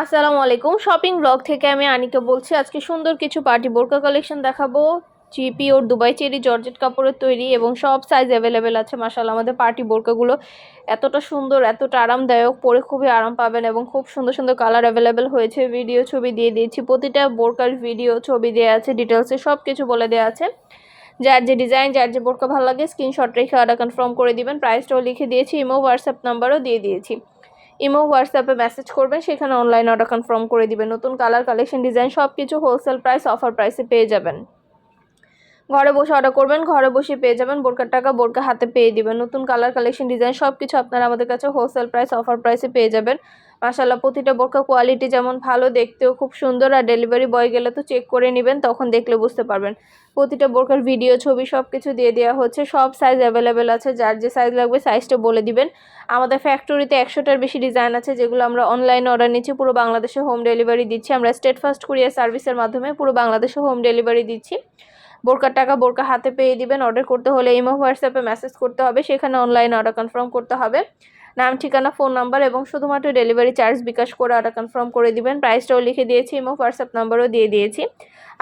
আসসালামু আলাইকুম। Shopping blog থেকে আমি আনিকা বলছি। আজকে সুন্দর কিছু পার্টি বোরকা কালেকশন দেখাবো। চিপি ওর দুবাই চেরি জর্জেট কাপড়ের তৈরি এবং সব সাইজ অ্যাভেলেবেল আছে। মাসাল্লাহ আমাদের পার্টি বোরকাগুলো এতটা সুন্দর, এতটা আরামদায়ক, পরে খুবই আরাম পাবেন এবং খুব সুন্দর সুন্দর কালার অ্যাভেলেবেল হয়েছে। ভিডিও ছবি দিয়ে দিয়েছি। প্রতিটা বোরকার ভিডিও ছবি দেওয়া আছে ডিটেলসে সব কিছু বলে দেওয়া আছে। যার যে ডিজাইন যার যে বোরকা ভালো লাগে স্ক্রিনশট রেখে অর্ডার কনফার্ম করে দিবেন। প্রাইসটাও লিখে দিয়েছি ইমো হোয়াটসঅ্যাপ নাম্বারও দিয়ে দিয়েছি। ইমো, হোয়াটসঅ্যাপে মেসেজ করবেন, সেখানে অনলাইন অর্ডার কনফার্ম করে দিবেন। নতুন কালার কালেকশন ডিজাইন সব কিছু হোলসেল প্রাইস অফার প্রাইসে পেয়ে যাবেন। ঘরে বসে অর্ডার করবেন, ঘরে বসে পেয়ে যাবেন বোরকার টাকা বোরকা হাতে পেয়ে দিবেন। নতুন কালার কালেকশন ডিজাইন সব কিছু আপনারা আমাদের কাছে হোলসেল প্রাইস অফার প্রাইসে পেয়ে যাবেন। মাসাল্লাহ প্রতিটা বোরকা কোয়ালিটি যেমন ভালো, দেখতেও খুব সুন্দর আর ডেলিভারি বয় গেলে তো চেক করে নেবেন, তখন দেখলে বুঝতে পারবেন। প্রতিটা বোরকার ভিডিও ছবি সব কিছু দিয়ে দেওয়া হচ্ছে, সব সাইজ অ্যাভেলেবেল আছে, যার যে সাইজ লাগবে সাইজটা বলে দিবেন। আমাদের ফ্যাক্টরিতে একশোটার বেশি ডিজাইন আছে, যেগুলো আমরা অনলাইনে অর্ডার নিচ্ছি, পুরো বাংলাদেশে হোম ডেলিভারি দিচ্ছি। আমরা স্টেট ফার্স্ট কুরিয়ার সার্ভিসের মাধ্যমে পুরো বাংলাদেশে হোম ডেলিভারি দিচ্ছি। বোরকার টাকা বোরকা হাতে পেয়ে দিবেন। অর্ডার করতে হলে ইমো হোয়াটসঅ্যাপে মেসেজ করতে হবে। সেখানে অনলাইন অর্ডার কনফার্ম করতে হবে। নাম, ঠিকানা ফোন নাম্বার এবং শুধুমাত্র ডেলিভারি চার্জ বিকাশ করে অর্ডার কনফার্ম করে দিবেন। প্রাইসটাও লিখে দিয়েছি, ইমো হোয়াটসঅ্যাপ নাম্বারও দিয়ে দিয়েছি।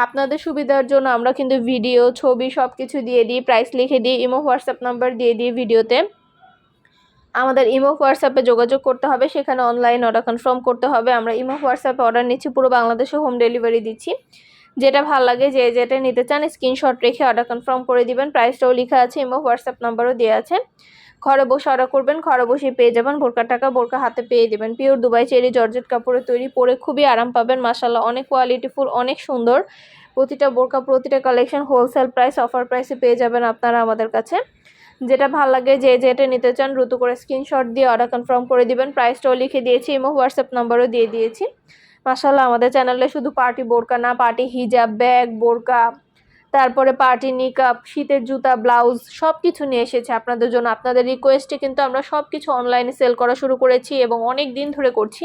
আপনাদের সুবিধার জন্য আমরা কিন্তু ভিডিও ছবি সব কিছু দিয়ে দিই প্রাইস লিখে দিই, ইমো হোয়াটসঅ্যাপ নাম্বার দিয়ে দিই ভিডিওতে আমাদের ইমো হোয়াটসঅ্যাপে যোগাযোগ করতে হবে। সেখানে অনলাইন অর্ডার কনফার্ম করতে হবে। আমরা ইমো হোয়াটসঅ্যাপে অর্ডার নিচ্ছি, পুরো বাংলাদেশে হোম ডেলিভারি দিচ্ছি। যেটা ভালো লাগে যে যেটা নিতে চান স্ক্রিনশট রেখে অর্ডার কনফার্ম করে দিবেন। প্রাইসটাও লেখা আছে এবং হোয়াটসঅ্যাপ নাম্বারও দেওয়া আছে। ঘরে বসে অর্ডার করবেন, ঘরে বসে পেয়ে যাবেন বোরকার টাকা বোরকা হাতে পেয়ে দেবেন। পিওর দুবাই চেরি জর্জেট কাপড়ের তৈরি, পরে খুবই আরাম পাবেন মাসাল্লাহ অনেক কোয়ালিটিফুল অনেক সুন্দর। প্রতিটা বোরকা, প্রতিটা কালেকশন হোলসেল প্রাইস অফার প্রাইসে পেয়ে যাবেন আপনারা আমাদের কাছে। যেটা ভালো লাগে যে যেটা নিতে চান, দ্রুত করে স্ক্রিনশট দিয়ে অর্ডার কনফার্ম করে দিবেন। প্রাইসটাও লিখে দিয়েছি ইমো হোয়াটসঅ্যাপ নাম্বারও দিয়ে দিয়েছি। মাসাল্লাহ আমাদের চ্যানেলে শুধু পার্টি বোরকা না পার্টি হিজাব ব্যাগ বোরকা, তারপরে পার্টি নিকাপ শীতের জুতা ব্লাউজ সব কিছু নিয়ে এসেছে আপনাদের জন্য। আপনাদের রিকোয়েস্টে কিন্তু আমরা সব কিছু অনলাইনে সেল করা শুরু করেছি এবং অনেক দিন ধরে করছি।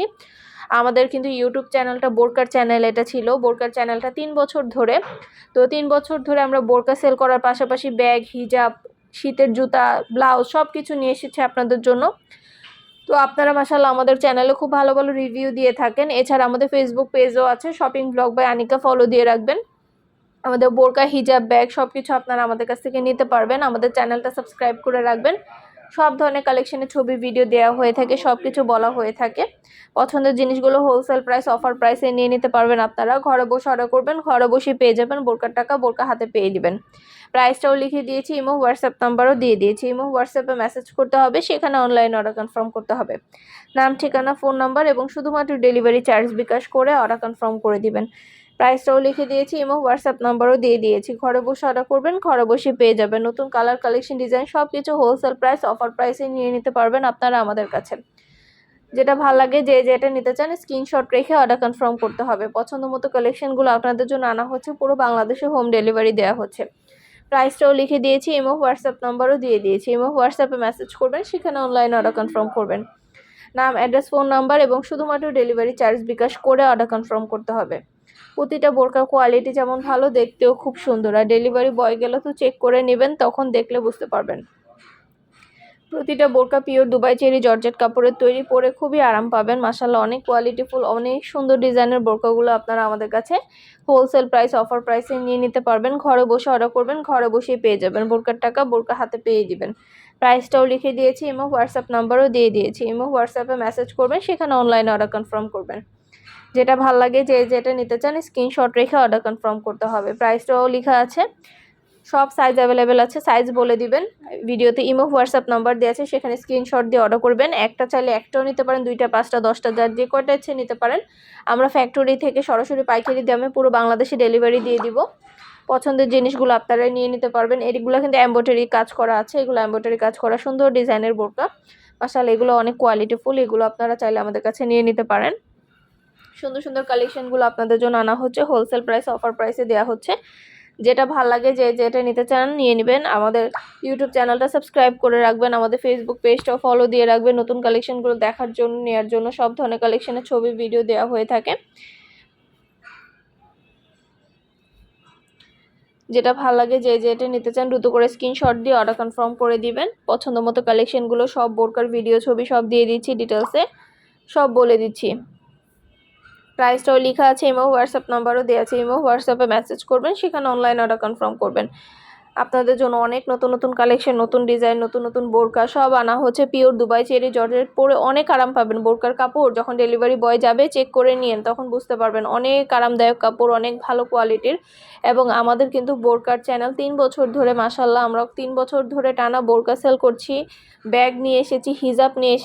আমাদের কিন্তু ইউটিউব চ্যানেলটা বোরকার চ্যানেল এটা ছিল। বোরকার চ্যানেলটা তিন বছর ধরে। তো তিন বছর ধরে আমরা বোরকা সেল করার পাশাপাশি ব্যাগ হিজাব শীতের জুতা ব্লাউজ সব কিছু নিয়ে এসেছে আপনাদের জন্য। তো আপনারা মাসাল্লাহ আমাদের চ্যানেলে খুব ভালো ভালো রিভিউ দিয়ে থাকেন। এছাড়া আমাদের ফেসবুক পেজও আছে shopping blog by Anika follow দিয়ে রাখবেন। আমাদের বোরকা হিজাব ব্যাগ সব কিছু আপনারা আমাদের কাছ থেকে নিতে পারবেন। আমাদের চ্যানেলটা সাবস্ক্রাইব করে রাখবেন। সব ধরনের কালেকশনের ছবি ভিডিও দেওয়া হয়ে থাকে সব কিছু বলা হয়ে থাকে। পছন্দের জিনিসগুলো হোলসেল প্রাইস অফার প্রাইসে নিয়ে নিতে পারবেন আপনারা। ঘরে বসে অর্ডার করবেন, ঘরে বসে পেয়ে যাবেন, বোরকার টাকা বোরকা হাতে পেয়ে দিবেন। প্রাইসটাও লিখে দিয়েছি ইমো হোয়াটসঅ্যাপ নাম্বারও দিয়ে দিয়েছি। ইমো হোয়াটসঅ্যাপে মেসেজ করতে হবে, সেখানে অনলাইন অর্ডার কনফার্ম করতে হবে। নাম, ঠিকানা ফোন নাম্বার এবং শুধুমাত্র ডেলিভারি চার্জ বিকাশ করে অর্ডার কনফার্ম করে দিবেন। প্রাইসটাও লিখে দিয়েছি এবং হোয়াটসঅ্যাপ নাম্বারও দিয়ে দিয়েছি। ঘরে বসে অর্ডার করবেন, ঘরে বসে পেয়ে যাবেন। নতুন কালার কালেকশন ডিজাইন সব কিছু হোলসেল প্রাইস অফার প্রাইসে নিয়ে নিতে পারবেন আপনারা আমাদের কাছে। যেটা ভালো লাগে, যে যেটা নিতে চান স্ক্রিনশট রেখে অর্ডার কনফার্ম করতে হবে। পছন্দ মতো কালেকশনগুলো আপনাদের জন্য আনা হচ্ছে, পুরো বাংলাদেশে হোম ডেলিভারি দেওয়া হচ্ছে। প্রাইসটাও লিখে দিয়েছি এমও হোয়াটসঅ্যাপ নাম্বারও দিয়ে দিয়েছি এমও হোয়াটসঅ্যাপে মেসেজ করবেন, সেখানে অনলাইন অর্ডার কনফার্ম করবেন। নাম অ্যাড্রেস ফোন নাম্বার এবং শুধুমাত্র ডেলিভারি চার্জ বিকাশ করে অর্ডার কনফার্ম করতে হবে। প্রতিটা বোরকা কোয়ালিটি যেমন ভালো, দেখতেও খুব সুন্দর। আর ডেলিভারি বয় গেলে তো চেক করে নেবেন, তখন দেখলে বুঝতে পারবেন। প্রতিটা বোরকা পিওর দুবাই চেরি জর্জেট কাপড়ের তৈরি পরে খুবই আরাম পাবেন। মাসাল্লাহ অনেক কোয়ালিটিফুল অনেক সুন্দর ডিজাইনের বোরকাগুলো আপনারা আমাদের কাছে হোলসেল প্রাইস অফার প্রাইসে নিয়ে নিতে পারবেন। ঘরে বসে অর্ডার করবেন, ঘরে বসেই পেয়ে যাবেন। বোরকার টাকা বোরকা হাতে পেয়ে দিবেন। প্রাইসটাও লিখে দিয়েছি এবং হোয়াটসঅ্যাপ নাম্বারও দিয়ে দিয়েছি। এবং হোয়াটসঅ্যাপে মেসেজ করবেন, সেখানে অনলাইনে অর্ডার কনফার্ম করবেন। যেটা ভালো লাগে যে যেটা নিতে চান স্ক্রিনশট রেখে অর্ডার কনফার্ম করতে হবে। প্রাইসটাও লেখা আছে, সব সাইজ অ্যাভেলেবেল আছে সাইজ বলে দিবেন। ভিডিওতে ইমো হোয়াটসঅ্যাপ নাম্বার দেওয়া আছে, সেখানে স্ক্রিনশট দিয়ে অর্ডার করবেন। একটা চাইলে একটাও নিতে পারেন, দুইটা, পাঁচটা, দশটা, যার যে কয়টা ইচ্ছে নিতে পারেন। আমরা ফ্যাক্টরি থেকে সরাসরি পাইকারি দামে পুরো বাংলাদেশে ডেলিভারি দিয়ে দিব। পছন্দের জিনিসগুলো আপনারা নিয়ে নিতে পারবেন। এগুলো কিন্তু এম্ব্রয়ডারি কাজ করা আছে, এগুলো এম্ব্রয়ডারি কাজ করা সুন্দর ডিজাইনের বোরকা। আসলে এগুলো অনেক কোয়ালিটিফুল এগুলো আপনারা চাইলে আমাদের কাছে নিয়ে নিতে পারেন। সুন্দর সুন্দর কালেকশনগুলো আপনাদের জন্য আনা হচ্ছে। হোলসেল প্রাইস অফার প্রাইসে দেওয়া হচ্ছে। যেটা ভালো লাগে যে যেটা নিতে চান, নিয়ে নেবেন। আমাদের ইউটিউব চ্যানেলটা সাবস্ক্রাইব করে রাখবেন। আমাদের ফেসবুক পেজটাও ফলো দিয়ে রাখবেন। নতুন কালেকশনগুলো দেখার জন্য নেওয়ার জন্য সব ধরনের কালেকশনের ছবি ভিডিও দেওয়া হয়ে থাকে। যেটা ভালো লাগে যে যেটা নিতে চান, দ্রুত করে স্ক্রিনশট দিয়ে অর্ডার কনফার্ম করে দিবেন। পছন্দ মতো কালেকশনগুলো সব বোরকার ভিডিও ছবি সব দিয়ে দিচ্ছি ডিটেলসে সব বলে দিচ্ছি। প্রাইসটাও লেখা আছে, ইমো, হোয়াটসঅ্যাপ নাম্বারও দেওয়া আছে, ইমো, হোয়াটসঅ্যাপে মেসেজ করবেন, সেখানে অনলাইন অর্ডার কনফার্ম করবেন। আপনাদের জন্য অনেক নতুন নতুন কালেকশন নতুন ডিজাইন নতুন নতুন বোরকা, সব আনা হচ্ছে পিওর দুবাই চেরি জর্জেট পরে অনেক আরাম পাবেন। বোরকার কাপড় যখন ডেলিভারি বয় যাবে চেক করে নিয়েন, তখন বুঝতে পারবেন অনেক আরামদায়ক কাপড়, অনেক ভালো কোয়ালিটির এবং আমাদের কিন্তু বোরকার চ্যানেল তিন বছর ধরে মাসাল্লাহ আমরা তিন বছর ধরে টানা বোরকা সেল করছি। ব্যাগ নিয়ে এসেছি হিজাব নিয়ে এসেছি